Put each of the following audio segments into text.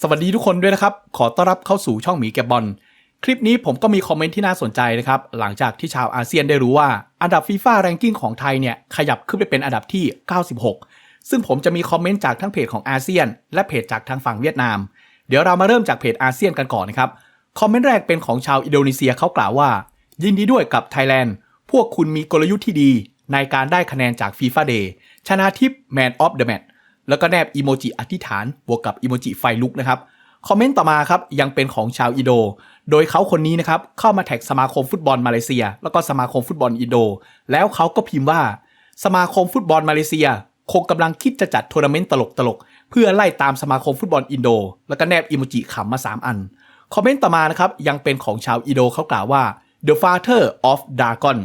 สวัสดีทุกคนด้วยนะครับ ขอต้อนรับเข้าสู่ช่องหมีแกบบอล คลิปนี้ผมก็มีคอมเมนต์ที่น่าสนใจนะครับ หลังจากที่ชาวอาเซียนได้รู้ว่า อันดับฟีฟ่าแรงกิ้งของไทยเนี่ยขยับขึ้นไปเป็นอันดับที่ 96 ซึ่งผมจะมีคอมเมนต์จากทั้งเพจของอาเซียน และเพจจากทางฝั่งเวียดนาม เดี๋ยวเรามาเริ่มจากเพจอาเซียนกันก่อนนะครับ คอมเมนต์แรกเป็นของชาวอินโดนีเซียเขากล่าวว่า ยินดีด้วยกับไทยแลนด์ พวกคุณมีกลยุทธ์ที่ดี ในการได้คะแนนจากฟีฟ่าเดย์ชนะทิปแมนออฟเดอะแมต แล้วก็แนบอีโมจิอธิษฐานบวกกับอีโมจิไฟลุกนะครับคอมเมนต์ต่อมาครับยังเป็นของชาวอินโด โดยเขาคนนี้นะครับเข้ามาแท็กสมาคมฟุตบอลมาเลเซีย แล้วก็สมาคมฟุตบอลอินโด แล้วเขาก็พิมพ์ว่า สมาคมฟุตบอลมาเลเซีย คงกำลังคิดจะจัดทัวร์นาเมนต์ตลกๆ เพื่อไล่ตามสมาคมฟุตบอลอินโด แล้วก็แนบอีโมจิขำมา 3 อัน คอมเมนต์ต่อมานะครับยังเป็นของชาวอินโดเขากล่าวว่า the father of dragon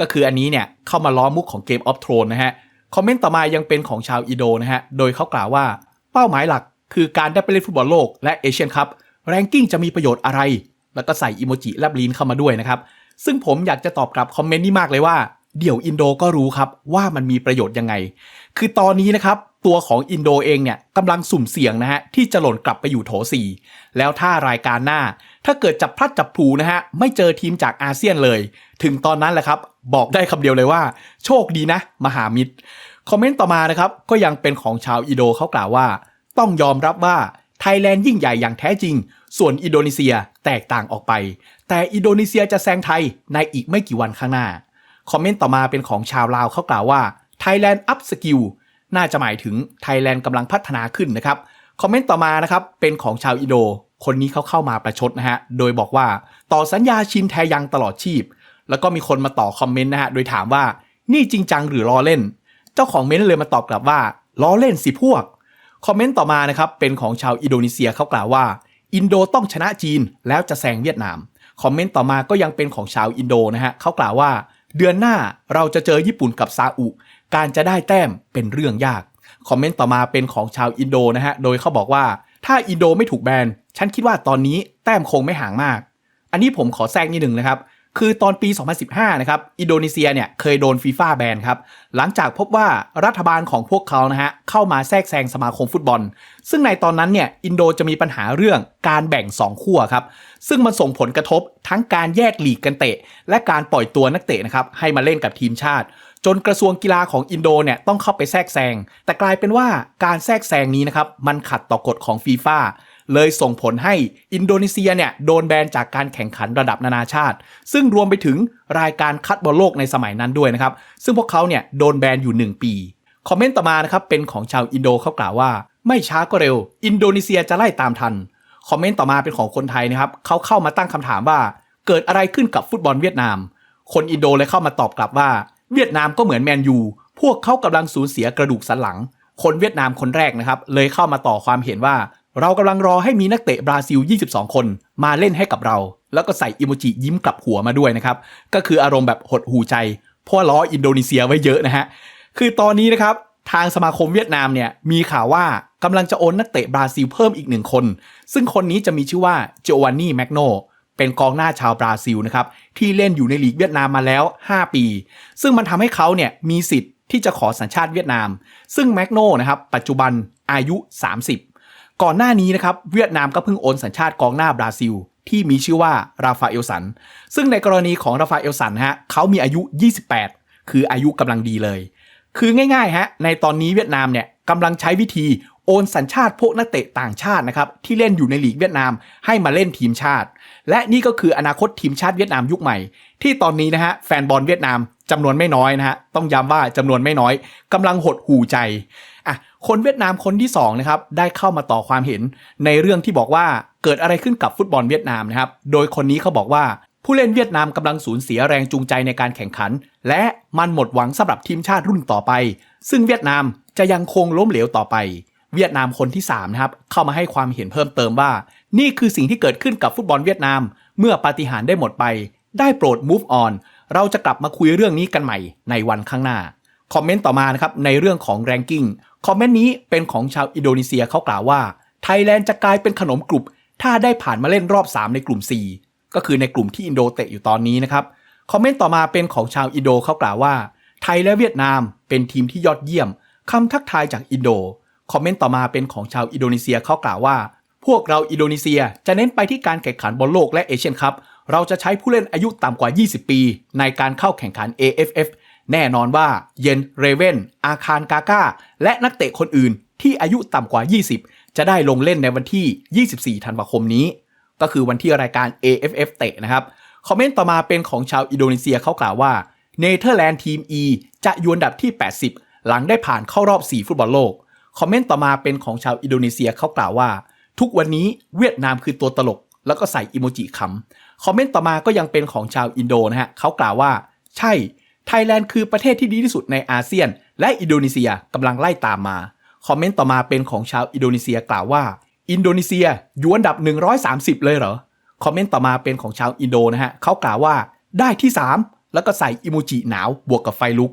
ก็คืออันนี้เนี่ยเข้ามาล้อมุกของ Game of Thrones นะฮะ คอมเมนต์ต่อมายังเป็นของชาวอิโดนะฮะ โดยเขากล่าวว่าเป้าหมายหลักคือการได้ไปเล่นฟุตบอลโลกและเอเชียนคัพแรงกิ้งจะมีประโยชน์อะไร แล้วก็ใส่อีโมจิแลบลิ้นเข้ามาด้วยนะครับ ซึ่งผมอยากจะตอบกลับคอมเมนต์นี้มากเลยว่า เดี๋ยวอินโดก็รู้ครับว่ามันมีประโยชน์ยังไง คือตอนนี้นะครับตัวของอินโดเองเนี่ยกำลังสุ่มเสี่ยงนะฮะที่จะหล่นกลับไปอยู่โถ4แล้วถ้ารายการหน้า ถ้าเกิดจับพลัดจับพลูนะฮะไม่เจอทีมจากอาเซียนเลย ถึงตอนนั้นแหละครับ บอกได้คำเดียวเลยว่า โชคดีนะ มหามิตร คอมเมนต์ต่อมานะครับก็ยังเป็นของชาวอิโดเขากล่าวว่า ต้องยอมรับว่าไทยแลนด์ยิ่งใหญ่อย่างแท้จริง ส่วนอินโดนีเซียแตกต่างออกไป แต่อินโดนีเซียจะแซงไทยในอีกไม่กี่วันข้างหน้า คอมเมนต์ต่อมาเป็นของชาวลาวเขากล่าวว่า Thailand up skill น่าจะหมายถึงไทยแลนด์กำลังพัฒนาขึ้นนะครับ คอมเมนต์ต่อมานะครับเป็นของชาวอินโด คนนี้เขาเข้ามาประชดนะฮะ โดยบอกว่าต่อสัญญาชินแทยังตลอดชีพ แล้วก็มีคนมาต่อคอมเมนต์นะฮะ โดยถามว่านี่จริงจังหรือล้อเล่น เจ้าของเมนต์เลยมาตอบกลับว่าล้อเล่นสิพวก คอมเมนต์ต่อมานะครับเป็นของชาวอินโดนีเซียเขากล่าวว่า อินโดต้องชนะจีนแล้วจะแซงเวียดนาม คอมเมนต์ต่อมาก็ยังเป็นของชาวอินโดนะฮะเขากล่าวว่า เดือนหน้าเราจะเจอญี่ปุ่นกับซาอุ การจะได้แต้มเป็นเรื่องยาก คอมเมนต์ต่อมาเป็นของชาวอินโดนะฮะโดยเขาบอกว่าถ้าอินโดไม่ถูกแบนฉันคิดว่าตอนนี้แต้มคงไม่ห่างมาก อันนี้ผมขอแทรกนิดหนึ่งนะครับ คือตอนปี 2015 นะครับ อินโดนีเซียเนี่ยเคยโดนฟีฟ่าแบนครับ หลังจากพบว่ารัฐบาลของพวกเขานะฮะเข้ามาแทรกแซงสมาคมฟุตบอล ซึ่งในตอนนั้นเนี่ยอินโดจะมีปัญหาเรื่องการแบ่ง 2 ขั้วครับ ซึ่งมันส่งผลกระทบทั้งการแยกลีกกันเตะ และการปล่อยตัวนักเตะนะครับให้มาเล่นกับทีมชาติ จนกระทรวงกีฬาของอินโดเนี่ยต้องเข้าไปแทรกแซง แต่กลายเป็นว่าการแทรกแซงนี้นะครับมันขัดต่อกฎของฟีฟ่า เลยส่งผลให้อินโดนีเซียเนี่ยโดนแบนจากการแข่งขันระดับนานาชาติ ซึ่งรวมไปถึงรายการคัดบอลโลกในสมัยนั้นด้วยนะครับ ซึ่งพวกเขาเนี่ยโดนแบนอยู่ 1 ปีคอมเมนต์ต่อมานะครับเป็นของชาวอินโดเขากล่าวว่า ไม่ช้าก็เร็ว อินโดนีเซียจะไล่ตามทันคอมเมนต์ต่อมาเป็นของคนไทยนะครับเขาเข้ามาตั้งคำถามว่า เกิดอะไรขึ้นกับฟุตบอลเวียดนาม คนอินโดเลยเข้ามาตอบกลับว่า เวียดนามก็เหมือนแมนยูพวกเขากำลังสูญเสียกระดูกสันหลัง คนเวียดนามคนแรกนะครับเลยเข้ามาต่อความเห็นว่า เรากำลังรอให้มีนักเตะบราซิล 22 คนมาเล่นให้กับเรา แล้วก็ใส่อิโมจิยิ้มกลับหัวมาด้วยนะครับ ก็คืออารมณ์แบบหดหูใจเพราะล้ออินโดนีเซียไว้เยอะนะฮะ คือตอนนี้นะครับทางสมาคมเวียดนามเนี่ยมีข่าวว่ากำลังจะโอนนักเตะบราซิลเพิ่มอีกหนึ่งคน ซึ่งคนนี้จะมีชื่อว่าโจวานนี่แมกโนเป็นกองหน้าชาวบราซิลนะครับที่เล่นอยู่ในลีกเวียดนามมาแล้ว 5 ปี ซึ่งมันทำให้เขาเนี่ยมีสิทธิ์ที่จะขอสัญชาติเวียดนาม ซึ่งแมกโนนะครับปัจจุบันอายุ 30 ก่อนหน้านี้นะครับเวียดนามก็เพิ่งโอนสัญชาติกองหน้าบราซิล ที่มีชื่อว่าราฟาเอลสัน ซึ่งในกรณีของราฟาเอลสันฮะเขามีอายุ 28 คืออายุกำลังดีเลย คือง่ายๆฮะในตอนนี้เวียดนามเนี่ยกำลังใช้วิธีโอนสัญชาติพวกนักเตะต่างชาตินะครับที่เล่นอยู่ในลีกเวียดนามให้มาเล่นทีมชาติ และนี่ก็คืออนาคตทีมชาติเวียดนามยุคใหม่ ที่ตอนนี้นะฮะแฟนบอลเวียดนามจำนวนไม่น้อยนะฮะต้องย้ำว่าจำนวนไม่น้อยกำลังหดหูใจอะ คนเวียดนามคนที่2นะครับได้เข้ามาต่อความเห็น ในเรื่องที่บอกว่าเกิดอะไรขึ้นกับฟุตบอลเวียดนามนะครับ โดยคนนี้เขาบอกว่าผู้เล่นเวียดนามกำลังสูญเสียแรงจูงใจในการแข่งขัน และมันหมดหวังสำหรับทีมชาติรุ่นต่อไป ซึ่งเวียดนามจะยังคงล้มเหลวต่อไป เวียดนามคนที่3นะครับเข้ามาให้ความเห็นเพิ่มเติมว่า นี่คือสิ่งที่เกิดขึ้นกับฟุตบอลเวียดนาม เมื่อปาฏิหาริย์ได้หมดไป ได้โปรด move on เราจะกลับมาคุยเรื่องนี้กันใหม่ในวันข้างหน้าคอมเมนต์ต่อมานะครับในเรื่องของ ranking คอมเมนต์นี้เป็นของชาวอินโดนีเซียเขากล่าวว่า ไทยแลนด์จะกลายเป็นขนมกรุบถ้าได้ผ่านมาเล่นรอบ 3 ในกลุ่ม 4 ก็คือในกลุ่มที่อินโดเตะอยู่ตอนนี้นะครับ คอมเมนต์ต่อมาเป็นของชาวอินโดเขากล่าวว่า ไทยและเวียดนามเป็นทีมที่ยอดเยี่ยมคำทักทายจากอินโด คอมเมนต์ต่อมาเป็นของชาวอินโดนีเซียเขากล่าวว่า พวกเราอินโดนีเซียจะเน้นไปที่การแข่งขันบอลโลกและเอเชียนคัพเราจะใช้ผู้เล่นอายุต่ำกว่า 20 ปี ในการเข้าแข่งขัน AFF แน่นอนว่าเยนเรเวนอาคารกาก้า และนักเตะคนอื่นที่อายุต่ำกว่า 20 จะได้ลงเล่นในวันที่ 24 ธันวาคมนี้ ก็คือวันที่รายการ AFF เตะนะครับ คอมเมนต์ต่อมาเป็นของชาวอินโดนีเซียเขากล่าวว่าเนเธอร์แลนด์ทีม E จะยู่อันดับที่ 80 หลังได้ผ่านเข้ารอบ 4 ฟุตบอลโลก คอมเมนต์ต่อมาเป็นของชาวอินโดนีเซียเขากล่าวว่า ทุกวันนี้เวียดนามคือตัวตลก แล้วก็ใส่อิโมจิคำคอมเมนต์ต่อมาก็ยังเป็นของชาวอินโดนะฮะเขากล่าวว่า ใช่ ไทยแลนด์คือประเทศที่ดีที่สุดในอาเซียน และอินโดนีเซียกำลังไล่ตามมา คอมเมนต์ต่อมาเป็นของชาวอินโดนีเซียกล่าวว่า อินโดนีเซียอยู่อันดับ 130 เลยเหรอ คอมเมนต์ต่อมาเป็นของชาวอินโดนะฮะเขากล่าวว่าได้ที่ 3 แล้วก็ใส่อิโมจิหนาวบวกกับไฟลุก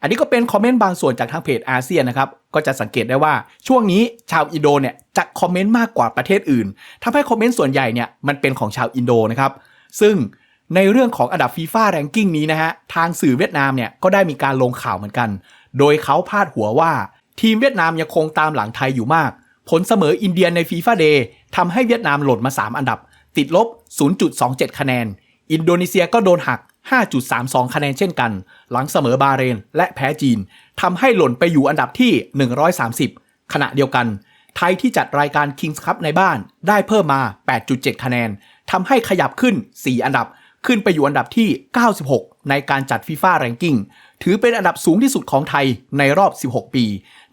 อันนี้ก็เป็นคอมเมนต์บางส่วนจากทางเพจอาเซียนนะครับ ก็จะสังเกตได้ว่าช่วงนี้ชาวอินโดเนี่ยจะคอมเมนต์มากกว่าประเทศอื่นทำให้คอมเมนต์ส่วนใหญ่เนี่ยมันเป็นของชาวอินโดนะครับ ซึ่ง ในเรื่องของอันดับฟีฟ่าแรงกิ้งนี้นะฮะ ทางสื่อเวียดนามเนี่ยก็ได้มีการลงข่าวเหมือนกัน โดยเขาพาดหัวว่า ทีมเวียดนามยังคงตามหลังไทยอยู่มาก ผลเสมออินเดียในฟีฟ่าเดย์ทำให้เวียดนามหล่นมา 3 อันดับ ติดลบ 0.27 คะแนน อินโดนีเซียก็โดนหัก 5.32 คะแนนเช่นกัน หลังเสมอบาเรน และแพ้จีนทำให้หล่นไปอยู่อันดับที่ 130 ขณะเดียวกัน ไทยที่จัดรายการ Kings Cup ในบ้านได้เพิ่มมา 8.7 คะแนนทำให้ขยับขึ้น 4 อันดับ ขึ้นไปอยู่อันดับที่ 96 ในการจัดฟีฟ่าแรงกิ้งถือเป็นอันดับสูงที่สุดของไทยในรอบ 16 ปี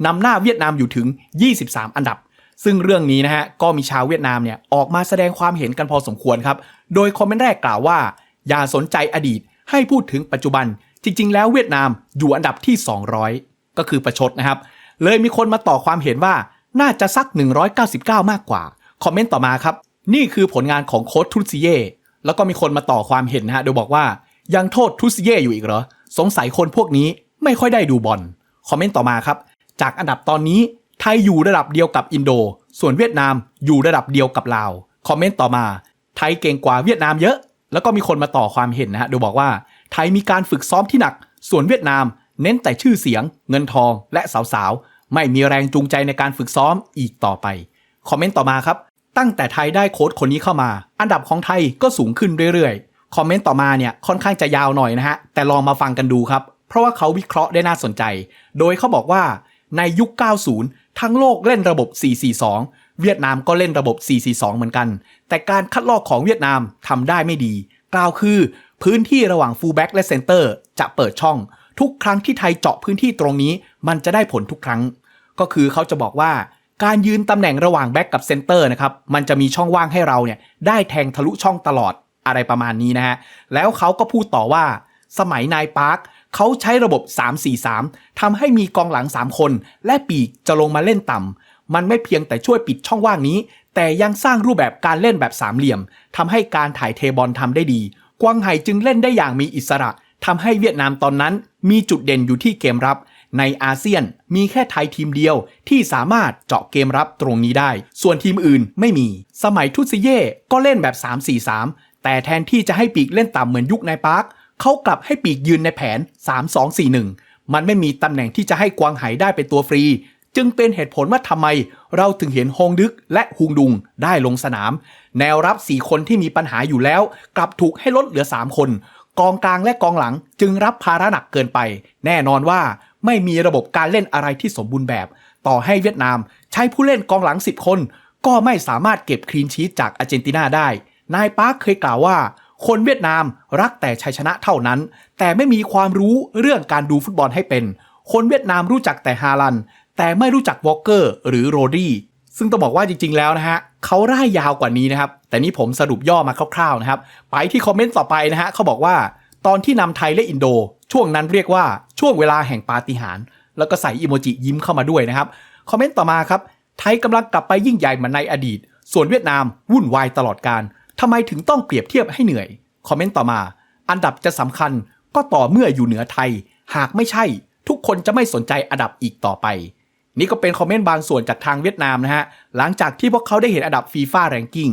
นำหน้าเวียดนามอยู่ถึง 23 อันดับ ซึ่งเรื่องนี้นะฮะก็มีชาวเวียดนามเนี่ยออกมาแสดงความเห็นกันพอสมควรครับ โดยคอมเมนต์แรกกล่าวว่า อย่าสนใจอดีตให้พูดถึงปัจจุบัน จริง ๆ แล้วเวียดนามอยู่อันดับที่ 200 ก็คือประชดนะครับ เลยมีคนมาต่อความเห็นว่าน่าจะสัก 199 มากกว่า คอมเมนต์ต่อมาครับ นี่คือผลงานของโค้ชทุซิเย่ แล้วก็มีคนมาต่อความเห็นนะฮะโดยบอกว่ายังโทษทุซิเย่อยู่อีกเหรอ สงสัยคนพวกนี้ไม่ค่อยได้ดูบอล คอมเมนต์ต่อมาครับ จากอันดับตอนนี้ไทยอยู่ระดับเดียวกับอินโด ส่วนเวียดนามอยู่ระดับเดียวกับลาว คอมเมนต์ต่อมา ไทยเก่งกว่าเวียดนามเยอะ แล้วก็มีคนมาต่อความเห็นนะฮะโดยบอกว่า ไทยมีการฝึกซ้อมที่หนัก ส่วนเวียดนาม เน้นแต่ชื่อเสียง เงินทองและสาวๆไม่มีแรงจูงใจในการฝึกซ้อมอีกต่อไป คอมเมนต์ต่อมาครับ ตั้งแต่ไทยได้โค้ชคนนี้เข้ามา อันดับของไทยก็สูงขึ้นเรื่อยๆ คอมเมนต์ต่อมาเนี่ยค่อนข้างจะยาวหน่อยนะฮะ แต่ลองมาฟังกันดูครับ เพราะว่าเขาวิเคราะห์ได้น่าสนใจ โดยเขาบอกว่าในยุค 90 ทั้งโลกเล่นระบบ 442 เวียดนามก็เล่นระบบ 442 เหมือนกัน แต่การคัดลอกของเวียดนามทำได้ไม่ดี กล่าวคือ พื้นที่ระหว่างฟูลแบ็กและเซนเตอร์จะเปิดช่อง ทุกครั้งที่ไทยเจาะพื้นที่ตรงนี้ มันจะได้ผลทุกครั้ง ก็คือเขาจะบอกว่า การยืนตำแหน่งระหว่างแบ็กกับเซนเตอร์นะครับ มันจะมีช่องว่างให้เราเนี่ยได้แทงทะลุช่องตลอดอะไรประมาณนี้นะฮะ แล้วเขาก็พูดต่อว่า สมัยนายปาร์คเขาใช้ระบบ 3-4-3ทำให้มีกองหลัง 3 คน และปีกจะลงมาเล่นต่ำมันไม่เพียงแต่ช่วยปิดช่องว่างนี้ แต่ยังสร้างรูปแบบการเล่นแบบสามเหลี่ยมทำให้การถ่ายเทบอลทำได้ดี กวางไห่จึงเล่นได้อย่างมีอิสระทำให้เวียดนามตอนนั้น มีจุดเด่นอยู่ที่เกมรับ ในอาเซียนมีแค่ไทยทีมเดียวที่สามารถเจาะเกมรับตรงนี้ได้ ส่วนทีมอื่นไม่มี สมัยทุซิเย่ก็เล่นแบบ 3-4-3 แต่แทนที่จะให้ปีกเล่นต่ำเหมือนยุคนายปาร์คเขากลับให้ปีกยืนในแผน 3-2-4-1 มันไม่มีตำแหน่งที่จะให้กวางไหได้เป็นตัวฟรี จึงเป็นเหตุผลว่าทำไม เราถึงเห็นฮงดึกและฮุงดุงได้ลงสนาม แนวรับ 4 คนที่มีปัญหาอยู่แล้ว กลับถูกให้ลดเหลือ 3 คน กองกลางและกองหลังจึงรับภาระหนักเกินไป แน่นอนว่า ไม่มีระบบการเล่นอะไรที่สมบูรณ์แบบ ต่อให้เวียดนามใช้ผู้เล่นกองหลัง 10 คน ก็ไม่สามารถเก็บคลีนชีตจากอาร์เจนตินาได้ นายปาร์คเคยกล่าวว่า คนเวียดนามรักแต่ชัยชนะเท่านั้น แต่ไม่มีความรู้เรื่องการดูฟุตบอลให้เป็น คนเวียดนามรู้จักแต่ฮาลัน แต่ไม่รู้จักวอลเกอร์หรือโรดี้ซึ่งต้องบอกว่าจริง ๆ แล้วนะฮะเขาร่ายยาวกว่านี้นะครับ แต่นี่ผมสรุปย่อมาคร่าวๆนะครับ ไปที่คอมเมนต์ต่อไปนะฮะเขาบอกว่า ตอนที่นำไทยและอินโด ช่วงนั้นเรียกว่าช่วงเวลาแห่งปาฏิหาริย์แล้วก็ใส่อีโมจิยิ้มเข้ามาด้วยนะครับ คอมเมนต์ต่อมาครับ ไทยกำลังกลับไปยิ่งใหญ่เหมือนในอดีต ส่วนเวียดนามวุ่นวายตลอดการทำไมถึงต้องเปรียบเทียบให้เหนื่อย คอมเมนต์ต่อมา อันดับจะสำคัญก็ต่อเมื่ออยู่เหนือไทย หากไม่ใช่ ทุกคนจะไม่สนใจอันดับอีกต่อไป นี่ก็เป็นคอมเมนต์บางส่วนจากทางเวียดนามนะฮะหลังจากที่พวกเขาได้เห็นอันดับฟีฟ่าแรงกิ้ง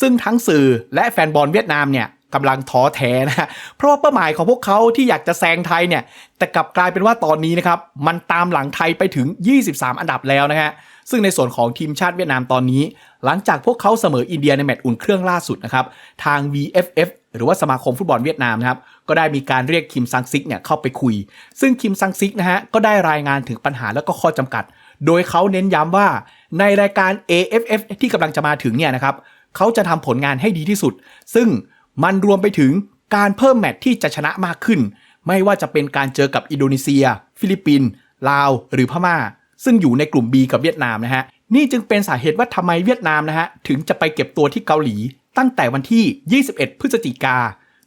ซึ่งทั้งสื่อและแฟนบอลเวียดนามเนี่ย กำลังท้อแท้นะ เพราะว่าเป้าหมายของพวกเขาที่อยากจะแซงไทยเนี่ย แต่กลับกลายเป็นว่าตอนนี้นะครับ มันตามหลังไทยไปถึง 23 อันดับแล้วนะฮะ ซึ่งในส่วนของทีมชาติเวียดนามตอนนี้ หลังจากพวกเขาเสมออินเดียในแมตช์อุ่นเครื่องล่าสุดนะครับ ทาง VFF หรือว่าสมาคมฟุตบอลเวียดนามนะครับ ก็ได้มีการเรียกคิมซังซิกเนี่ยเข้าไปคุย ซึ่งคิมซังซิกนะฮะ ก็ได้รายงานถึงปัญหาและก็ข้อจำกัด โดยเขาเน้นย้ำว่าในรายการ AFF ที่กำลังจะมาถึงเนี่ยนะครับเขาจะทำผลงานให้ดีที่สุด ซึ่ง มันรวมไปถึงการเพิ่มแมตช์ที่จะชนะมากขึ้น ไม่ว่าจะเป็นการเจอกับอินโดนีเซีย ฟิลิปปินส์ลาว หรือพม่า ซึ่งอยู่ในกลุ่ม B กับเวียดนามนะฮะนี่จึงเป็นสาเหตุว่าทำไมเวียดนามนะฮะถึงจะไปเก็บตัวที่เกาหลี ตั้งแต่วันที่ 21 พฤศจิกา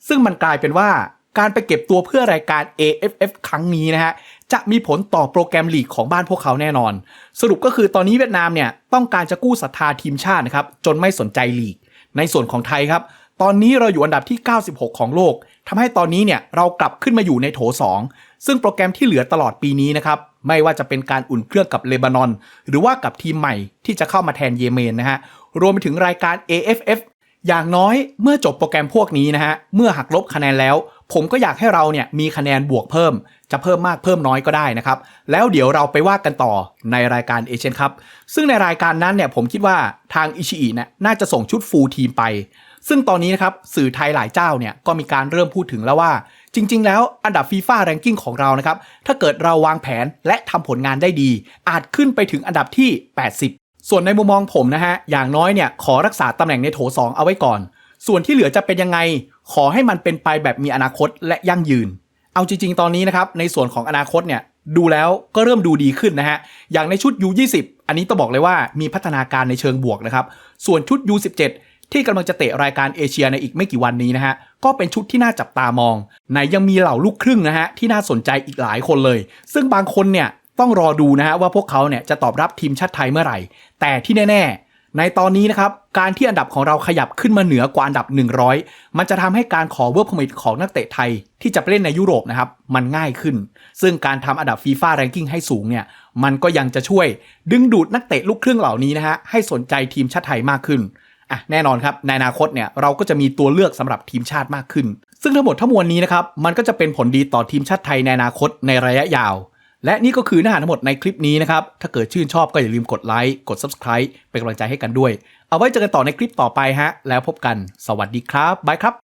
ซึ่งมันกลายเป็นว่าการไปเก็บตัวเพื่อรายการ AFF ครั้งนี้นะฮะ จะมีผลต่อโปรแกรมลีกของบ้านพวกเขาแน่นอน สรุปก็คือตอนนี้เวียดนามเนี่ยต้องการจะกู้ศรัทธาทีมชาตินะครับ จนไม่สนใจลีก ในส่วนของไทยครับ ตอนนี้เราอยู่อันดับที่ 96 ของโลกทำให้ตอนนี้เนี่ยเรากลับขึ้นมาอยู่ในโถ 2 ซึ่งโปรแกรมที่เหลือตลอดปีนี้นะครับ ไม่ว่าจะเป็นการอุ่นเครื่องกับเลบานอน หรือว่ากับทีมใหม่ที่จะเข้ามาแทนเยเมนนะฮะ รวมไปถึงรายการ AFF อย่างน้อยเมื่อจบโปรแกรมพวกนี้นะฮะ เมื่อหักลบคะแนนแล้ว ผมก็อยากให้เราเนี่ยมีคะแนนบวกเพิ่ม จะเพิ่มมากเพิ่มน้อยก็ได้นะครับ แล้วเดี๋ยวเราไปว่ากันต่อในรายการเอเชียนครับซึ่งในรายการนั้นเนี่ยผมคิดว่าทางอิชิอิเนี่ยน่าจะส่งชุดฟูลทีมไป ซึ่งตอนนี้นะครับสื่อไทยหลายเจ้าเนี่ยก็มีการเริ่มพูดถึงแล้วว่า จริง ๆ แล้วอันดับฟีฟ่าแรงกิ้งของเรานะครับถ้าเกิดเราวางแผนและทำผลงานได้ดี อาจขึ้นไปถึงอันดับที่ 80 ส่วนในมุมมองผมนะฮะอย่างน้อยเนี่ยขอรักษาตำแหน่งในโถ 2 เอาไว้ก่อน ส่วนที่เหลือจะเป็นยังไง ขอให้มันเป็นไปแบบมีอนาคตและยั่งยืน เอาจริง ๆ ตอนนี้นะครับในส่วนของอนาคตเนี่ยดูแล้วก็เริ่มดูดีขึ้นนะฮะ อย่างในชุด U20 อันนี้ต้องบอกเลยว่ามีพัฒนาการในเชิงบวกนะครับ ส่วนชุด U17 ที่กำลังจะเตะรายการเอเชียในอีกไม่กี่วันนี้นะฮะ ก็เป็นชุดที่น่าจับตามอง ไหนยังมีเหล่าลูกครึ่งนะฮะ ที่น่าสนใจอีกหลายคนเลย ซึ่งบางคนเนี่ยต้องรอดูนะฮะว่าพวกเขาเนี่ยจะตอบรับทีมชาติไทยเมื่อไหร่ แต่ที่แน่ ๆ ในตอนนี้นะครับ การที่อันดับของเราขยับขึ้นมาเหนือกว่าอันดับ 100 มันจะทำให้การขอเวิร์กพมิทของนักเตะไทยที่จะไปเล่นในยุโรปนะครับมันง่ายขึ้น ซึ่งการทำอันดับฟีฟ่าแรงกิ้งให้สูงเนี่ยมันก็ยังจะช่วย ดึงดูดนักเตะลูกครึ่งเหล่านี้นะฮะให้สนใจทีมชาติไทยมากขึ้น อะแน่นอนครับในอนาคตเนี่ยเราก็จะมีตัวเลือกสำหรับทีมชาติมากขึ้น ซึ่งทั้งหมดทั้งมวลนี้นะครับมันก็จะเป็นผลดีต่อทีมชาติไทยในอนาคตในระยะยาว และนี่ก็คือเนื้อหาทั้งหมดในคลิปนี้นะครับถ้าเกิดชื่นชอบก็อย่าลืมกดไลค์กด Subscribe เป็นกำลังใจให้กันด้วย เอาไว้เจอกันต่อในคลิปต่อไปฮะแล้วพบกัน สวัสดีครับบายครับ